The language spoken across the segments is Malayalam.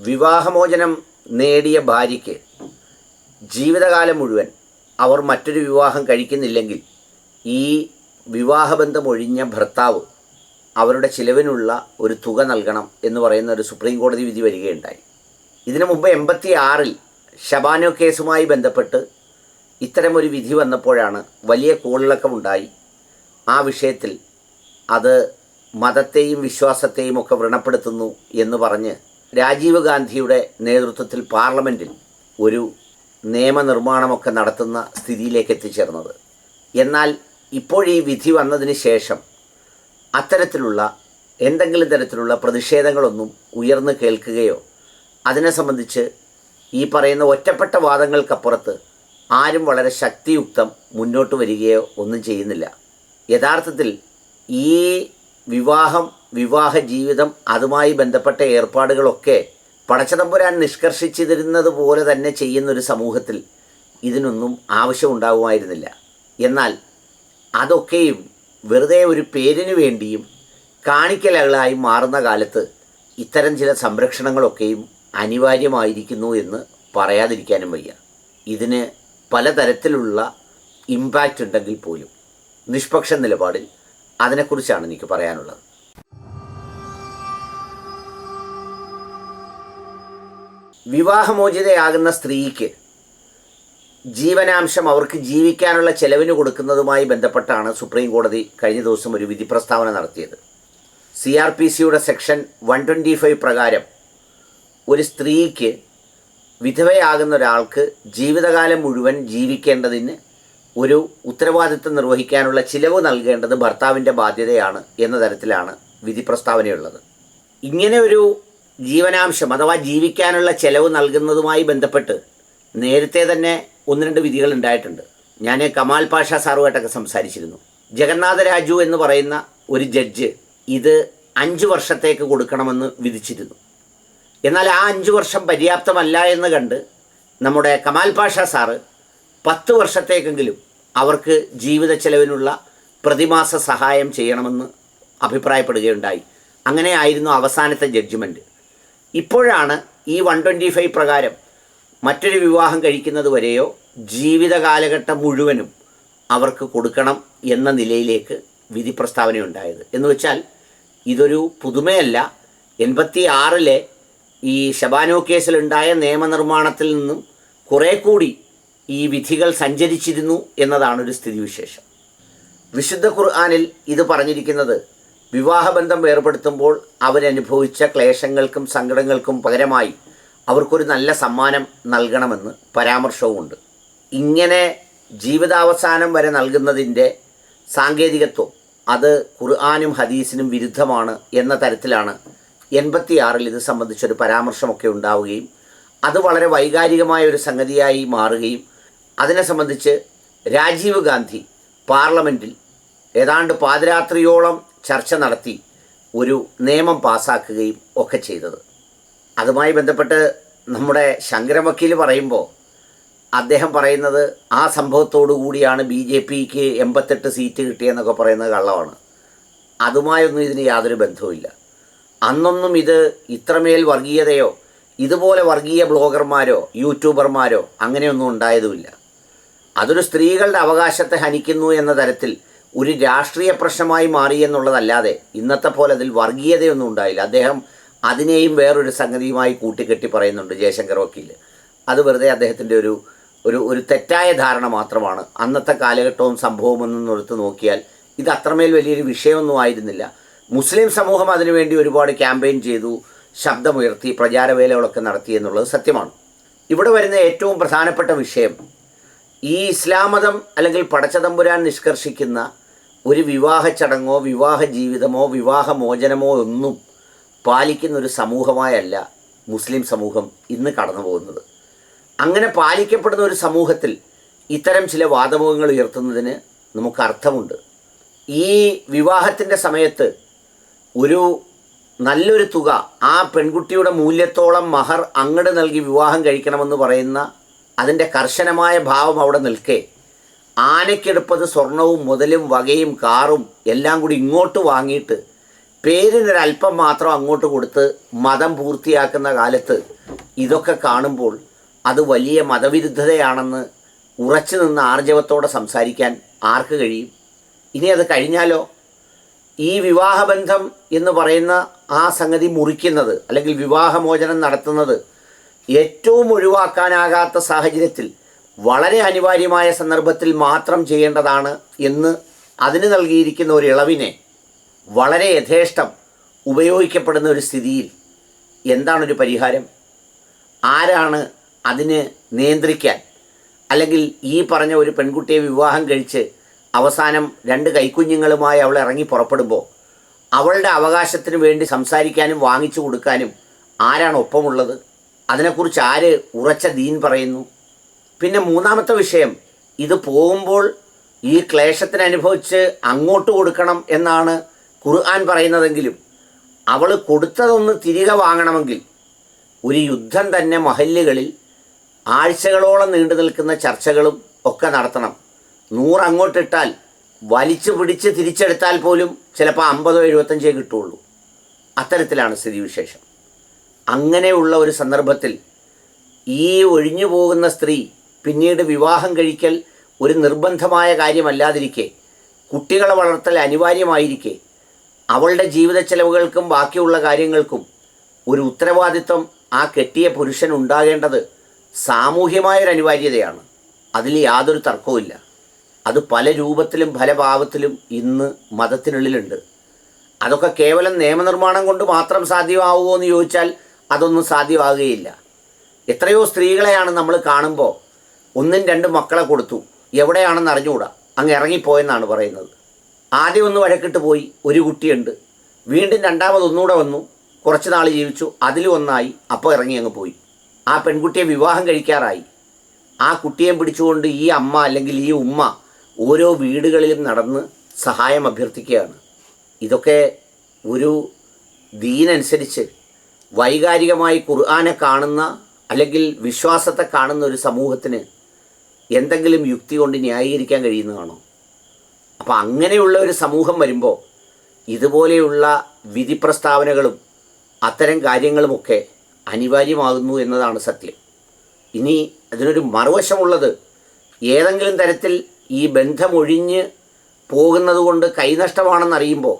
വിവാഹമോചനം നേടിയ ഭാര്യയ്ക്ക് ജീവിതകാലം മുഴുവൻ അവർ മറ്റൊരു വിവാഹം കഴിക്കുന്നില്ലെങ്കിൽ ഈ വിവാഹബന്ധം ഒഴിഞ്ഞ ഭർത്താവ് അവരുടെ ചിലവിനുള്ള ഒരു തുക നൽകണം എന്ന് പറയുന്ന ഒരു സുപ്രീം കോടതി വിധി വരികയുണ്ടായി. ഇതിനു മുമ്പ് എൺപത്തി ആറിൽ ഷബാനോ കേസുമായി ബന്ധപ്പെട്ട് ഇത്തരമൊരു വിധി വന്നപ്പോഴാണ് വലിയ കോളിളക്കമുണ്ടായി ആ വിഷയത്തിൽ അത് മതത്തെയും വിശ്വാസത്തെയും ഒക്കെ വ്രണപ്പെടുത്തുന്നു എന്ന് പറഞ്ഞ് രാജീവ് ഗാന്ധിയുടെ നേതൃത്വത്തിൽ പാർലമെന്റിൽ ഒരു നിയമനിർമ്മാണമൊക്കെ നടത്തുന്ന സ്ഥിതിയിലേക്ക് എത്തിച്ചേർന്നത്. എന്നാൽ ഇപ്പോൾ ഈ വിധി വന്നതിന് ശേഷം അത്തരത്തിലുള്ള എന്തെങ്കിലും തരത്തിലുള്ള പ്രതിഷേധങ്ങളൊന്നും ഉയർന്നു കേൾക്കുകയോ അതിനെ സംബന്ധിച്ച് ഈ പറയുന്ന ഒറ്റപ്പെട്ട വാദങ്ങൾക്കപ്പുറത്ത് ആരും വളരെ ശക്തിയുക്തം മുന്നോട്ട് വരികയോ ഒന്നും ചെയ്യുന്നില്ല. യഥാർത്ഥത്തിൽ ഈ വിവാഹം വിവാഹ ജീവിതം അതുമായി ബന്ധപ്പെട്ട ഏർപ്പാടുകളൊക്കെ പടച്ചതമ്പുരാൻ നിഷ്കർഷിച്ചിരുന്നത് പോലെ തന്നെ ചെയ്യുന്നൊരു സമൂഹത്തിൽ ഇതിനൊന്നും ആവശ്യമുണ്ടാകുമായിരുന്നില്ല. എന്നാൽ അതൊക്കെയും വെറുതെ ഒരു പേരിന് വേണ്ടിയും കാണിക്കലകളായി മാറുന്ന കാലത്ത് ഇത്തരം ചില സംരക്ഷണങ്ങളൊക്കെയും അനിവാര്യമായിരിക്കുന്നു എന്ന് പറയാതിരിക്കാനും വയ്യ. ഇതിന് പലതരത്തിലുള്ള ഇമ്പാക്റ്റ് ഉണ്ടെങ്കിൽ പോലും. നിഷ്പക്ഷ നിലപാടിൽ അതിനെക്കുറിച്ചാണ് എനിക്ക് പറയാനുള്ളത്. വിവാഹമോചിതയാകുന്ന സ്ത്രീക്ക് ജീവനാംശം അവർക്ക് ജീവിക്കാനുള്ള ചെലവിന് കൊടുക്കുന്നതുമായി ബന്ധപ്പെട്ടാണ് സുപ്രീം കോടതി കഴിഞ്ഞ ദിവസം ഒരു വിധി പ്രസ്താവന നടത്തിയത് സി ആർ പി സിയുടെ സെക്ഷൻ വൺ ട്വന്റി ഫൈവ് പ്രകാരം ഒരു സ്ത്രീക്ക് വിധവയാകുന്ന ഒരാൾക്ക് ജീവിതകാലം മുഴുവൻ ജീവിക്കേണ്ടതിന് ഒരു ഉത്തരവാദിത്വം നിർവഹിക്കാനുള്ള ചിലവ് നൽകേണ്ടത് ഭർത്താവിന്റെ ബാധ്യതയാണ് എന്ന തരത്തിലാണ് വിധി പ്രസ്താവനയുള്ളത് ഇങ്ങനെ ഒരു ജീവനാംശം അഥവാ ജീവിക്കാനുള്ള ചെലവ് നൽകുന്നതുമായി ബന്ധപ്പെട്ട് നേരത്തെ തന്നെ ഒന്ന് രണ്ട് വിധികൾ ഉണ്ടായിട്ടുണ്ട്. ഞാൻ കമാൽ പാഷ സാറുമായിട്ടൊക്കെ സംസാരിച്ചിരുന്നു. ജഗന്നാഥ രാജു എന്ന് പറയുന്ന ഒരു ജഡ്ജ് ഇത് അഞ്ച് വർഷത്തേക്ക് കൊടുക്കണമെന്ന് വിധിച്ചിരുന്നു. എന്നാൽ ആ അഞ്ച് വർഷം പര്യാപ്തമല്ല എന്ന് കണ്ട് നമ്മുടെ കമാൽ പാഷ സാറ് പത്ത് വർഷത്തേക്കെങ്കിലും അവർക്ക് ജീവിത ചെലവിനുള്ള പ്രതിമാസ സഹായം ചെയ്യണമെന്ന് അഭിപ്രായപ്പെടുകയുണ്ടായി. അങ്ങനെയായിരുന്നു അവസാനത്തെ ജഡ്ജ്മെന്റ് ഇപ്പോഴാണ് ഈ വൺ ട്വന്റി ഫൈവ് പ്രകാരം മറ്റൊരു വിവാഹം കഴിക്കുന്നത് വരെയോ ജീവിത കാലഘട്ടം മുഴുവനും അവർക്ക് കൊടുക്കണം എന്ന നിലയിലേക്ക് വിധി പ്രസ്താവനയുണ്ടായത്. എന്ന് വെച്ചാൽ ഇതൊരു പുതുമയല്ല. എൺപത്തി ആറിലെ ഈ ഷബാനോ കേസിലുണ്ടായ നിയമനിർമ്മാണത്തിൽ നിന്നും കുറേ കൂടി ഈ വിധികൾ സഞ്ചരിച്ചിരുന്നു എന്നതാണ് ഒരു സ്ഥിതിവിശേഷം. വിശുദ്ധ ഖുർആാനിൽ ഇത് പറഞ്ഞിരിക്കുന്നത് വിവാഹബന്ധം ഏർപ്പെടുത്തുമ്പോൾ അവരനുഭവിച്ച ക്ലേശങ്ങൾക്കും സങ്കടങ്ങൾക്കും പകരമായി അവർക്കൊരു നല്ല സമ്മാനം നൽകണമെന്ന് പരാമർശവുമുണ്ട്. ഇങ്ങനെ ജീവിതാവസാനം വരെ നൽകുന്നതിന്റെ സാങ്കേതികത്വം അത് ഖുർആാനും ഹദീസിനും വിരുദ്ധമാണ് എന്ന തരത്തിലാണ് എൺപത്തിയാറിൽ ഇത് സംബന്ധിച്ചൊരു പരാമർശമൊക്കെ ഉണ്ടാവുകയും അത് വളരെ വൈകാരികമായ ഒരു സംഗതിയായി മാറുകയും അതിനെ സംബന്ധിച്ച് രാജീവ് ഗാന്ധി പാർലമെന്റിൽ ഏതാണ്ട് പാതിരാത്രിയോളം ചർച്ച നടത്തി ഒരു നിയമം പാസാക്കുകയും ഒക്കെ ചെയ്തത്. അതുമായി ബന്ധപ്പെട്ട് നമ്മുടെ ശങ്കര വക്കീൽ പറയുമ്പോൾ അദ്ദേഹം പറയുന്നത് ആ സംഭവത്തോടു കൂടിയാണ് ബി ജെ പിക്ക് എൺപത്തെട്ട് സീറ്റ് കിട്ടിയെന്നൊക്കെ പറയുന്നത് കള്ളമാണ്. അതുമായൊന്നും ഇതിന് യാതൊരു ബന്ധവുമില്ല അന്നൊന്നും ഇത് ഇത്രമേൽ വർഗീയതയോ ഇതുപോലെ വർഗീയ ബ്ലോഗർമാരോ യൂട്യൂബർമാരോ അങ്ങനെയൊന്നും ഉണ്ടായതുമില്ല. അതൊരു സ്ത്രീകളുടെ അവകാശത്തെ ഹനിക്കുന്നു എന്ന തരത്തിൽ ഒരു രാഷ്ട്രീയ പ്രശ്നമായി മാറി എന്നുള്ളതല്ലാതെ ഇന്നത്തെ പോലെ അതിൽ വർഗീയതയൊന്നും ഉണ്ടായില്ല. അദ്ദേഹം അതിനെയും വേറൊരു സംഗതിയുമായി കൂട്ടിക്കെട്ടി പറയുന്നുണ്ട് ജയശങ്കർ വക്കീൽ അത് വെറുതെ അദ്ദേഹത്തിന്റെ ഒരു ഒരു ഒരു തെറ്റായ ധാരണ മാത്രമാണ്. അന്നത്തെ കാലഘട്ടവും സംഭവവും ഒന്നും എടുത്ത് നോക്കിയാൽ ഇത് അത്രമേൽ വലിയൊരു വിഷയമൊന്നും ആയിരുന്നില്ല. മുസ്ലിം സമൂഹം അതിനുവേണ്ടി ഒരുപാട് ക്യാമ്പയിൻ ചെയ്തു ശബ്ദമുയർത്തി പ്രചാരവേലകളൊക്കെ നടത്തി എന്നുള്ളത് സത്യമാണ്. ഇവിടെ വരുന്ന ഏറ്റവും പ്രധാനപ്പെട്ട വിഷയം ഈ ഇസ്ലാം മതം അല്ലെങ്കിൽ പടച്ചതമ്പുരാൻ നിഷ്കർഷിക്കുന്ന ഒരു വിവാഹ ചടങ്ങോ വിവാഹ ജീവിതമോ വിവാഹ മോചനമോ ഒന്നും പാലിക്കുന്ന ഒരു സമൂഹമായല്ല മുസ്ലിം സമൂഹം ഇന്ന് കടന്നു പോകുന്നത് അങ്ങനെ പാലിക്കപ്പെടുന്ന ഒരു സമൂഹത്തിൽ ഇത്തരം ചില വാദമുഖങ്ങൾ ഉയർത്തുന്നതിന് നമുക്ക് അർത്ഥമുണ്ട്. ഈ വിവാഹത്തിന്റെ സമയത്ത് ഒരു നല്ലൊരു തുക ആ പെൺകുട്ടിയുടെ മൂല്യത്തോളം മഹർ അങ്ങട് നൽകി വിവാഹം കഴിക്കണമെന്ന് പറയുന്ന അതിന്റെ കർശനമായ ഭാവം അവിടെ നിൽക്കെ. ആനയ്ക്കെടുപ്പത് സ്വർണവും മുതലും വകയും കാറും എല്ലാം കൂടി ഇങ്ങോട്ട് വാങ്ങിയിട്ട് പേരിനൊരല്പം മാത്രം അങ്ങോട്ട് കൊടുത്ത് മതം പൂർത്തിയാക്കുന്ന കാലത്ത് ഇതൊക്കെ കാണുമ്പോൾ അത് വലിയ മതവിരുദ്ധതയാണെന്ന് ഉറച്ചു നിന്ന് ആർജവത്തോടെ സംസാരിക്കാൻ ആർക്ക് കഴിയും? ഇനി അത് കഴിഞ്ഞാലോ? ഈ വിവാഹബന്ധം എന്ന് പറയുന്ന ആ സംഗതി മുറിക്കുന്നത് അല്ലെങ്കിൽ വിവാഹമോചനം നടത്തുന്നത് ഏറ്റവും ഒഴിവാക്കാനാകാത്ത സാഹചര്യത്തിൽ വളരെ അനിവാര്യമായ സന്ദർഭത്തിൽ മാത്രം ചെയ്യേണ്ടതാണ് എന്ന് അതിന് നൽകിയിരിക്കുന്ന ഒരു ഇളവിനെ വളരെ യഥേഷ്ടം ഉപയോഗിക്കപ്പെടുന്ന ഒരു സ്ഥിതിയിൽ എന്താണൊരു പരിഹാരം? ആരാണ് അതിന് നിയന്ത്രിക്കാൻ? അല്ലെങ്കിൽ ഈ പറഞ്ഞ ഒരു പെൺകുട്ടിയെ വിവാഹം കഴിച്ച് അവസാനം രണ്ട് കൈക്കുഞ്ഞുങ്ങളുമായി അവൾ ഇറങ്ങി പുറപ്പെടുമ്പോൾ അവളുടെ അവകാശത്തിന് വേണ്ടി സംസാരിക്കാനും വാങ്ങിച്ചു കൊടുക്കാനും ആരാണ് ഒപ്പമുള്ളത്? അതിനെക്കുറിച്ച് ആര് ഉറച്ച ദീൻ പറയുന്നു? പിന്നെ മൂന്നാമത്തെ വിഷയം ഇത് പോകുമ്പോൾ ഈ ക്ലേശത്തിന് അനുഭവിച്ച് അങ്ങോട്ട് കൊടുക്കണം എന്നാണ് ഖുർആൻ പറയുന്നതെങ്കിലും അവൾ കൊടുത്തതൊന്ന് തിരികെ വാങ്ങണമെങ്കിൽ ഒരു യുദ്ധം തന്നെ മഹല്ലുകളിൽ ആഴ്ചകളോളം നീണ്ടു നിൽക്കുന്ന ചർച്ചകളും ഒക്കെ നടത്തണം. നൂറങ്ങോട്ടിട്ടാൽ വലിച്ചു പിടിച്ച് തിരിച്ചെടുത്താൽ പോലും ചിലപ്പോൾ അമ്പതോ എഴുപത്തഞ്ചേ കിട്ടുള്ളൂ അത്തരത്തിലാണ് സ്ഥിതിവിശേഷം. അങ്ങനെയുള്ള ഒരു സന്ദർഭത്തിൽ ഈ ഒഴിഞ്ഞു പോകുന്ന സ്ത്രീ പിന്നീട് വിവാഹം കഴിക്കൽ ഒരു നിർബന്ധമായ കാര്യമല്ലാതിരിക്കെ കുട്ടികളെ വളർത്തൽ അനിവാര്യമായിരിക്കെ അവളുടെ ജീവിത ചെലവുകൾക്കും ബാക്കിയുള്ള കാര്യങ്ങൾക്കും ഒരു ഉത്തരവാദിത്വം ആ കെട്ടിയ പുരുഷൻ ഉണ്ടാകേണ്ടത് സാമൂഹ്യമായൊരു അനിവാര്യതയാണ്. അതിൽ യാതൊരു തർക്കവുമില്ല. അത് പല രൂപത്തിലും പല ഭാവത്തിലും ഇന്ന് മതത്തിനുള്ളിലുണ്ട്. അതൊക്കെ കേവലം നിയമനിർമ്മാണം കൊണ്ട് മാത്രം സാധ്യമാവുമോ എന്ന് ചോദിച്ചാൽ അതൊന്നും സാധ്യമാകുകയില്ല. എത്രയോ സ്ത്രീകളെയാണ് നമ്മൾ കാണുമ്പോൾ ഒന്നും രണ്ടും മക്കളെ കൊടുത്തു. എവിടെയാണെന്ന് അറിഞ്ഞുകൂടാ? അങ്ങ് ഇറങ്ങിപ്പോയെന്നാണ് പറയുന്നത്. ആദ്യം ഒന്ന് വഴക്കിട്ട് പോയി. ഒരു കുട്ടിയുണ്ട്. വീണ്ടും രണ്ടാമത് ഒന്നുകൂടെ വന്നു. കുറച്ച് നാൾ ജീവിച്ചു. അതിലും ഒന്നായി. അപ്പോൾ ഇറങ്ങി അങ്ങ് പോയി. ആ പെൺകുട്ടിയെ വിവാഹം കഴിക്കാറായി. ആ കുട്ടിയെ പിടിച്ചുകൊണ്ട് ഈ അമ്മ അല്ലെങ്കിൽ ഈ ഉമ്മ ഓരോ വീടുകളിലും നടന്ന് സഹായം അഭ്യർത്ഥിക്കുകയാണ്. ഇതൊക്കെ ഒരു ദീനനുസരിച്ച് വൈകാരികമായി ഖുർആാനെ കാണുന്ന അല്ലെങ്കിൽ വിശ്വാസത്തെ കാണുന്ന ഒരു സമൂഹത്തിന് എന്തെങ്കിലും യുക്തി കൊണ്ട് ന്യായീകരിക്കാൻ കഴിയുന്നതാണോ? അപ്പോൾ അങ്ങനെയുള്ള ഒരു സമൂഹം വരുമ്പോൾ ഇതുപോലെയുള്ള വിധി പ്രസ്താവനകളും അത്തരം കാര്യങ്ങളുമൊക്കെ അനിവാര്യമാകുന്നു എന്നതാണ് സത്യം. ഇനി അതിനൊരു മറുവശമുള്ളത് ഏതെങ്കിലും തരത്തിൽ ഈ ബന്ധമൊഴിഞ്ഞ് പോകുന്നതുകൊണ്ട് കൈനഷ്ടമാണെന്നറിയുമ്പോൾ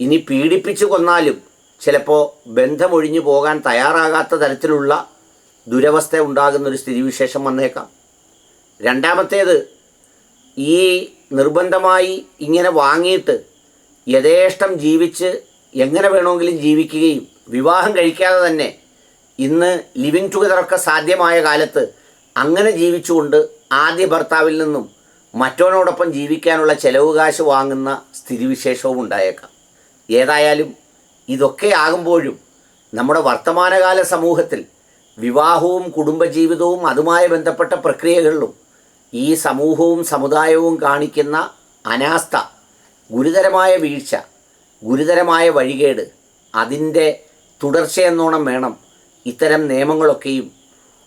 ഇനി പീഡിപ്പിച്ചു കൊന്നാലും ചിലപ്പോൾ ബന്ധമൊഴിഞ്ഞു പോകാൻ തയ്യാറാകാത്ത തരത്തിലുള്ള ദുരവസ്ഥ ഉണ്ടാകുന്നൊരു സ്ഥിതിവിശേഷം വന്നേക്കാം. രണ്ടാമത്തേത് ഈ നിർബന്ധമായി ഇങ്ങനെ വാങ്ങിയിട്ട് യഥേഷ്ടം ജീവിച്ച് എങ്ങനെ വേണമെങ്കിലും ജീവിക്കുകയും വിവാഹം കഴിക്കാതെ തന്നെ ഇന്ന് ലിവിങ് ടുഗദറൊക്കെ സാധ്യമായ കാലത്ത് അങ്ങനെ ജീവിച്ചുകൊണ്ട് ആദ്യ ഭർത്താവിൽ നിന്നും മറ്റവനോടൊപ്പം ജീവിക്കാനുള്ള ചെലവ് കാശ് വാങ്ങുന്ന സ്ഥിതിവിശേഷവും ഉണ്ടായേക്കാം. ഏതായാലും ഇതൊക്കെ ആകുമ്പോഴും നമ്മുടെ വർത്തമാനകാല സമൂഹത്തിൽ വിവാഹവും കുടുംബജീവിതവും അതുമായി ബന്ധപ്പെട്ട പ്രക്രിയകളിലും ഈ സമൂഹവും സമുദായവും കാണിക്കുന്ന അനാസ്ഥ ഗുരുതരമായ വീഴ്ച ഗുരുതരമായ വഴികേട് അതിന്റെ തുടർച്ചയെന്നോണം വേണം ഇത്തരം നിയമങ്ങളൊക്കെയും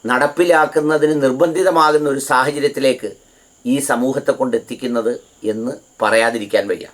നടപ്പിലാക്കുന്നതിന് നിർബന്ധിതമാകുന്ന ഒരു സാഹചര്യത്തിലേക്ക് ഈ സമൂഹത്തെ കൊണ്ടെത്തിക്കുന്നത് എന്ന് പറയാതിരിക്കാൻ വയ്യ.